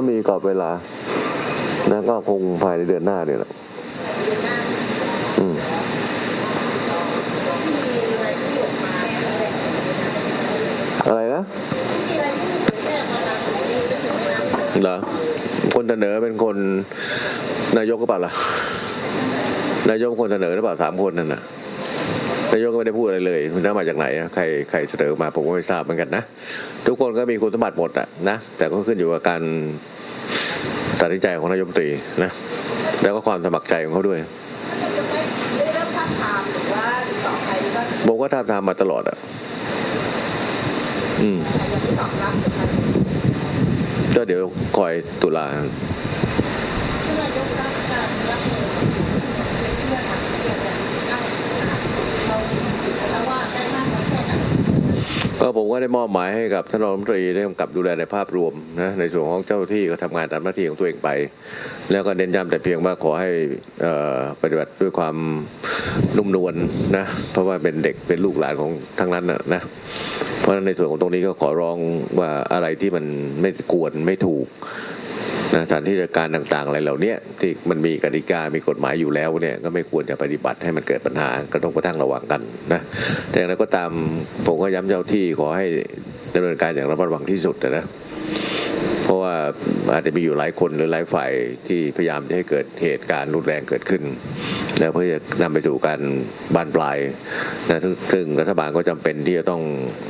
ามีกรอบเวลานะก็คงภายในเดือนหน้าเนี่ยแหละอืมอะไรนะเหรอคนเสนอเป็นคนนายกก็เปล่าล่ะ นายกคนเสนอหรือเปล่าสามคนนั่นน่ะ นายกก็ไม่ได้พูดอะไรเลยมันได้มาจากไหนอะใครใครเสนอมาผมก็ไม่ทราบเหมือนกันนะทุกคนก็มีคุณสมบัติหมดอะนะแต่ก็ขึ้นอยู่กับการตัดสินใจของนายกรัฐมนตรีนะแล้วก็ความสมัครใจของเขาด้วยได้รับทักทามหรือว่าติดต่อใครหรือว่าผมก็ทาทามมาตลอดอะอืมแต่ยังไม่ตอบรับเลยค่ะก็เดี๋ยวคอยตุลา ท่านนายกรับการรับมือเพื่อทางเรียนแบบได้เราถือแล้วว่าได้มากน้อยแค่ไหน ก็ผมก็ได้มอบหมายให้กับท่านรองรัฐมนตรีได้กำกับดูแลในภาพรวมนะในส่วนของเจ้าหน้าที่ก็ทำงานตามหน้าที่ของตัวเองไป แล้วก็เน้นย้ำแต่เพียงว่าขอให้ปฏิบัติด้วยความนุ่มนวลนะเพราะว่าเป็นเด็กเป็นลูกหลานของทั้งนั้นนะนะเพราะฉะนั้นในส่วนของตรงนี้ก็ขอร้องว่าอะไรที่มันไม่กวนไม่ถูก นะสถานที่ราชการต่างๆอะไรเหล่านี้ที่มันมีกติกา มีกฎหมายอยู่แล้วเนี่ยก็ไม่ควรจะปฏิบัติให้มันเกิดปัญหากระทบกระทั่งระหว่างกันนะแต่อย่างไรก็ตามผมก็ย้ำเจ้าที่ขอให้ดำเนินการอย่างระมัดระวังที่สุดนะเพราะว่าอาจจะมีอยู่หลายคนหรือหลายฝ่ายที่พยายามจะให้เกิดเหตุการณ์รุนแรงเกิดขึ้น แล้วเพื่อจะนำไปสู่การบานปลายนะซึ่งรัฐบาลก็จำเป็นที่จะต้อง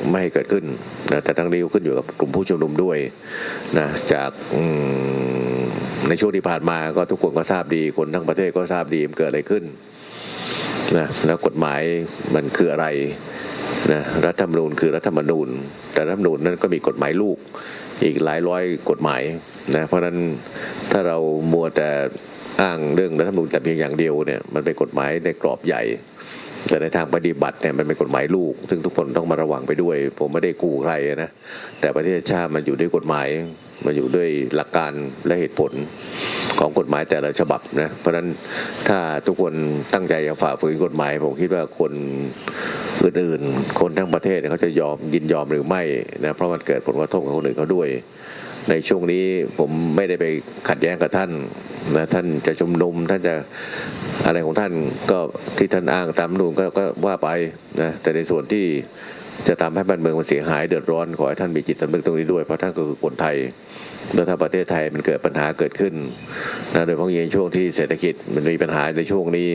ไม่ให้เกิดขึ้นนะแต่ทั้งนี้ก็ขึ้นอยู่กับกลุ่มผู้ชุมนุมด้วยนะจากอืม ในช่วงที่ผ่านมาก็ทุกคนก็ทราบดีคนทั้งประเทศก็ทราบดีมันเกิดอะไรขึ้นนะแล้วกฎหมายมันคืออะไรนะรัฐธรรมนูญคือรัฐธรรมนูญ แต่รัฐธรรมนูญนั้นก็มีกฎหมายลูกอีกหลายร้อยกฎหมายนะเพราะฉะนั้นถ้าเรามัวแต่อ้างเรื่องรัฐธรรมนูญแต่เพียงอย่างเดียวเนี่ยมันเป็นกฎหมายในกรอบใหญ่ แต่ในทางปฏิบัติเนี่ยมันเป็นกฎหมายลูก ซึ่งทุกคนต้องมาระวังไปด้วย ผมไม่ได้กูใครนะแต่ประเทศชาติมันอยู่ด้วยกฎหมายมันอยู่ด้วยหลักการและเหตุผลของกฎหมายแต่ละฉบับนะเพราะฉะนั้นถ้าทุกคนตั้งใจจะฝ่าฝืนกฎหมาย ผมคิดว่าคนอื่นๆ คนทั้งประเทศเนี่ยเขาจะยอมยินยอมหรือไม่นะเพราะมันเกิดผลกระทบกับคนอื่นเขาด้วย ในช่วงนี้ผมไม่ได้ไปขัดแย้งกับท่านนะท่านจะชุมนุมท่านจะอะไรของท่านก็ที่ท่านอ้างตามนูนก็ก็ว่าไปนะแต่ในส่วนที่จะทำให้บ้านเมืองมันเสียหายเดือดร้อนขอให้ท่านมีจิตสำนึกตรงนี้ด้วยเพราะท่านก็คือคนไทยแล้วถ้าประเทศไทยมันเกิดปัญหาเกิดขึ้นนะโดยเฉพาะอย่างยิ่งช่วงที่เศรษฐกิจมันมีปัญหาในช่วงนี้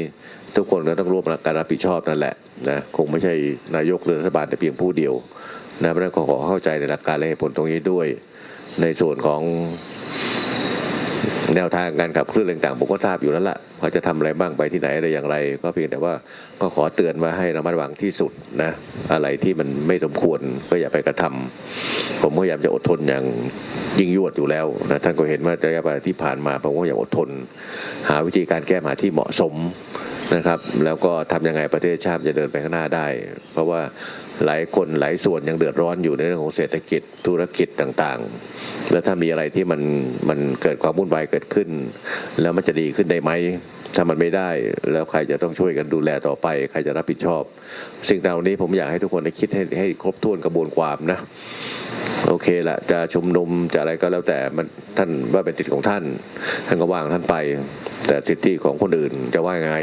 ทุกคนก็ต้องร่วมการรับผิดชอบนั่นแหละนะคงไม่ใช่นายกหรือรัฐบาลแต่เพียงผู้เดียวนะเพราะฉะนั้นก็ขอเข้าใจในหลักการและเหตุผลตรงนี้ด้วย ในส่วนของแนวทางการขับเคลื่อนต่างๆผมก็ทราบอยู่แล้วล่ะเขาจะทำอะไรบ้างไปที่ไหนอะไรอย่างไร ก็เพียงแต่ว่าก็ขอเตือนว่าให้ระมัดระวังที่สุดนะอะไรที่มันไม่สมควรก็อย่าไปกระทำผมก็พยายามจะอดทนอย่างยิ่งยวดอยู่แล้วนะท่านก็เห็นว่าระยะเวลาที่ผ่านมาผมก็อยากอดทน หาวิธีการแก้ปัญหาที่เหมาะสม นะครับ แล้วก็ทำยังไงประเทศชาติจะเดินไปข้างหน้าได้ เพราะว่าหลายคนหลายส่วนยังเดือดร้อนอยู่ในเรื่องของเศรษฐกิจธุรกิจต่างๆ แล้วถ้ามีอะไรที่มันมันเกิดความวุ่นวายเกิดขึ้น แล้วมันจะดีขึ้นได้ไหมถ้ามันไม่ได้แล้วใครจะต้องช่วยกันดูแลต่อไป ใครจะรับผิดชอบ สิ่งเหล่านี้ผมอยากให้ทุกคนได้คิดให้ให้ครบถ้วนกระบวนความนะ โอเคละจะชุมนุมจะอะไรก็แล้วแต่มันท่านว่าเป็นสิทธิของท่าน ท่านก็ว่างท่านไป แต่สิทธิของคนอื่นจะว่ายังไง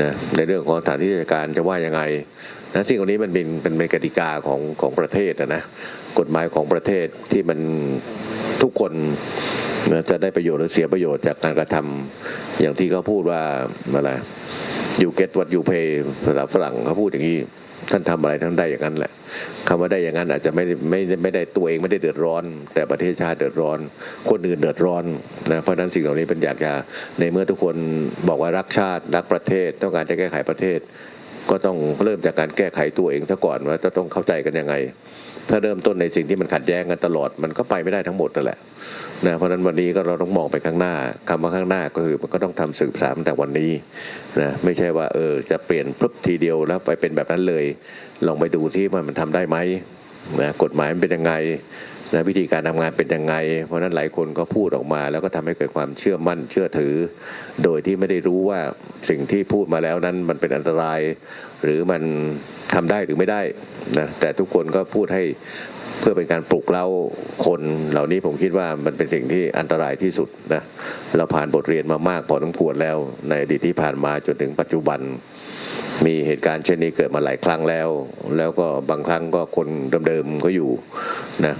นะในเรื่องของสถานที่ราชการจะว่ายังไงนะสิ่งเหล่านี้มันเป็นเป็นเป็นกติกาของของประเทศนะกฎหมายของประเทศที่มันทุกคนนะจะได้ประโยชน์หรือเสียประโยชน์จากการกระทำอย่างที่เขาพูดว่าอะไร you get what you pay ภาษาฝรั่งเขาพูดอย่างนี้ ท่านทำอะไรท่านได้อย่างนั้นแหละคำว่าได้อย่างนั้นอาจจะไม่ไม่ได้ไม่ได้ตัวเองไม่ได้เดือดร้อน แต่ประเทศชาติเดือดร้อน คนอื่นเดือดร้อนนะเพราะฉะนั้นสิ่งเหล่านี้เป็นอยากจะในเมื่อทุกคนบอกว่ารักชาติรักประเทศ ต้องการจะแก้ไขประเทศ ก็ต้องเริ่มจากการแก้ไขตัวเองซะก่อนว่าจะต้องเข้าใจกันยังไง ถ้าเริ่มต้นในสิ่งที่มันขัดแย้งกันตลอด มันก็ไปไม่ได้ทั้งหมดนั่นแหละนะเพราะฉะนั้นวันนี้ก็เราต้องมองไปข้างหน้าคำว่าข้างหน้าก็คือมันก็ต้องทำสืบสานตั้งแต่วันนี้นะไม่ใช่ว่าเออจะเปลี่ยนปุ๊บทีเดียวแล้วไปเป็นแบบนั้นเลย ลองไปดูที่ว่ามันทำได้ไหมนะกฎหมายมันเป็นยังไงนะวิธีการทำงานเป็นยังไง เพราะนั้นหลายคนก็พูดออกมา แล้วก็ทำให้เกิดความเชื่อมั่นเชื่อถือ โดยที่ไม่ได้รู้ว่าสิ่งที่พูดมาแล้วนั้นมันเป็นอันตราย หรือมันทำได้หรือไม่ได้นะแต่ทุกคนก็พูดให้เพื่อเป็นการปลุกเร้าคนเหล่านี้ผมคิดว่ามันเป็นสิ่งที่อันตรายที่สุดนะเราผ่านบทเรียนมามากพอสมควรแล้วในอดีตที่ผ่านมาจนถึงปัจจุบัน มีเหตุการณ์เช่นนี้เกิดมาหลายครั้งแล้ว แล้วก็บางครั้งก็คนเดิมๆก็อยู่นะ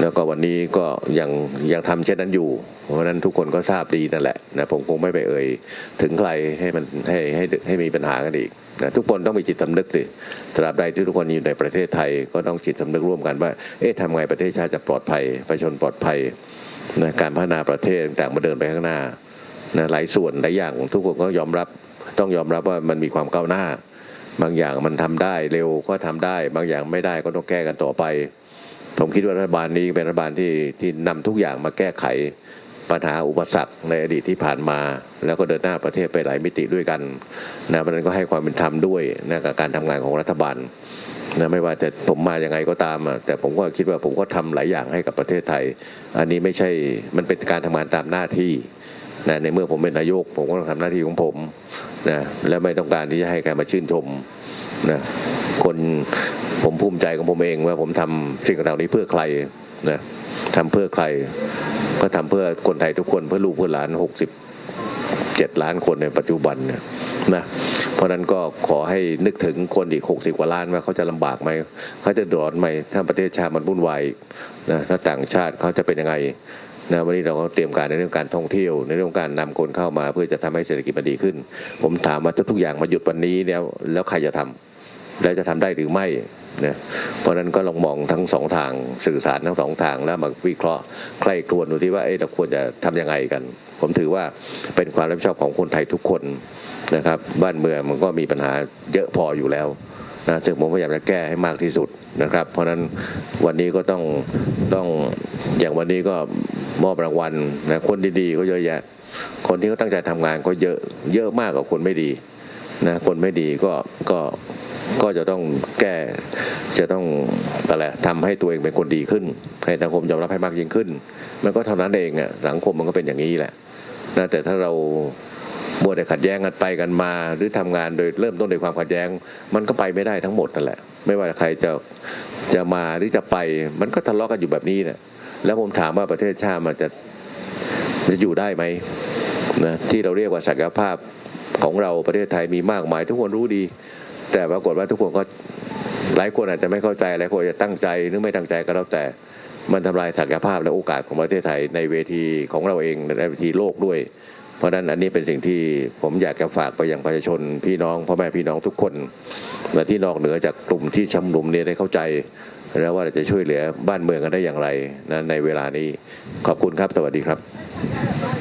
แล้วก็วันนี้ก็ยังยังทำเช่นนั้นอยู่ เพราะฉะนั้นทุกคนก็ทราบดีนั่นแหละนะผมคงไม่ไปเอ่ยถึงใครให้มันให้ให้ให้มีปัญหากันอีกนะทุกคนต้องมีจิตสำนึกสิตราบใดที่ทุกคนอยู่ในประเทศไทยก็ต้องจิตสำนึกร่วมกันว่า เอ๊ะทำไงประเทศชาติจะปลอดภัย ประชาชนปลอดภัยนะการพัฒนาประเทศต่างๆมาเดินไปข้างหน้านะหลายส่วนหลายอย่างทุกคนก็ยอมรับต้องยอมรับว่ามันมีความก้าวหน้า บางอย่างมันทำได้เร็วก็ทำได้ บางอย่างไม่ได้ก็ต้องแก้กันต่อไป ผมคิดว่ารัฐบาลนี้เป็นรัฐบาลที่ที่นำทุกอย่างมาแก้ไขปัญหาอุปสรรคในอดีตที่ผ่านมา แล้วก็เดินหน้าประเทศไปหลายมิติด้วยกันนะเพราะนั้นก็ให้ความเป็นธรรมด้วยนะกับการทำงานของรัฐบาลนะไม่ว่าจะผมมาอย่างไงก็ตามอะแต่ผมก็คิดว่าผมก็ทำหลายอย่างให้กับประเทศไทย อันนี้ไม่ใช่มันเป็นการทำงานตามหน้าที่นะในเมื่อผมเป็นนายก ผมก็ต้องทำหน้าที่ของผมนะและไม่ต้องการที่จะให้ใครมาชื่นชม นะคนผมภูมิใจของผมเองว่าผมทำสิ่งเหล่านี้เพื่อใครนะทำเพื่อใคร ก็ทำเพื่อคนไทยทุกคนเพื่อลูกเพื่อหลานหกสิบเจ็ดล้านคนในปัจจุบันเนี่ยนะเพราะฉะนั้นก็ขอให้นึกถึงคนอีกหกสิบกว่าล้านว่าเขาจะลำบากไหมเขาจะเดือดร้อนไหมถ้าประเทศชาติมันวุ่นวายนะถ้าต่างชาติเขาจะเป็นยังไงนะวันนี้เราก็เตรียมการในเรื่องการท่องเที่ยว ในเรื่องการนำคนเข้ามา เพื่อจะทำให้เศรษฐกิจมันดีขึ้น ผมถามว่าถ้าทุกอย่างมาหยุดวันนี้แล้วแล้วใครจะทำ แล้วจะทำได้หรือไม่นะเพราะนั้นก็ลองมองทั้งสองทางสื่อสารทั้งสองทางแล้วมาวิเคราะห์ใครครวญดูที่ว่าเอ๊ะเราควรจะทำยังไงกัน ผมถือว่าเป็นความรับผิดชอบของคนไทยทุกคนนะครับ บ้านเมืองมันก็มีปัญหาเยอะพออยู่แล้วนะจึงผมพยายามจะแก้ให้มากที่สุดนะครับ เพราะฉะนั้นวันนี้ก็ต้องต้องอย่างวันนี้ก็มอบรางวัลนะคนดีๆก็เยอะแยะ คนที่เขาตั้งใจทำงานก็เยอะเยอะมากกว่าคนไม่ดีนะคนไม่ดีก็ก็ ก็จะต้องแก้จะต้องอะไรทำให้ตัวเองเป็นคนดีขึ้น ให้สังคมยอมรับให้มากยิ่งขึ้น มันก็เท่านั้นเองอะสังคมมันก็เป็นอย่างนี้แหละนะแต่ถ้าเรามัวแต่ขัดแย้งกันไปกันมา หรือทำงานโดยเริ่มต้นด้วยความขัดแย้ง มันก็ไปไม่ได้ทั้งหมดนั่นแหละ ไม่ว่าใครจะจะมาหรือจะไป มันก็ทะเลาะกันอยู่แบบนี้เนี่ยแล้วผมถามว่าประเทศชาติมันจะจะอยู่ได้ไหมนะที่เราเรียกว่าศักยภาพของเราประเทศไทยมีมากมายทุกคนรู้ดี แต่ปรากฏว่าทุกคนก็หลายคนอาจจะไม่เข้าใจหลายคนจะตั้งใจหรือไม่ตั้งใจก็แล้วแต่มันทำลายศักยภาพและโอกาสของประเทศไทยในเวทีของเราเองในเวทีโลกด้วย เพราะฉะนั้นอันนี้เป็นสิ่งที่ผมอยากจะฝากไปยังประชาชนพี่น้องพ่อแม่พี่น้องทุกคนและที่นอกเหนือจากกลุ่มที่ชุมนุมนี้ได้เข้าใจ แล้วว่าเราจะช่วยเหลือบ้านเมืองกันได้อย่างไรนะในเวลานี้ขอบคุณครับสวัสดีครับ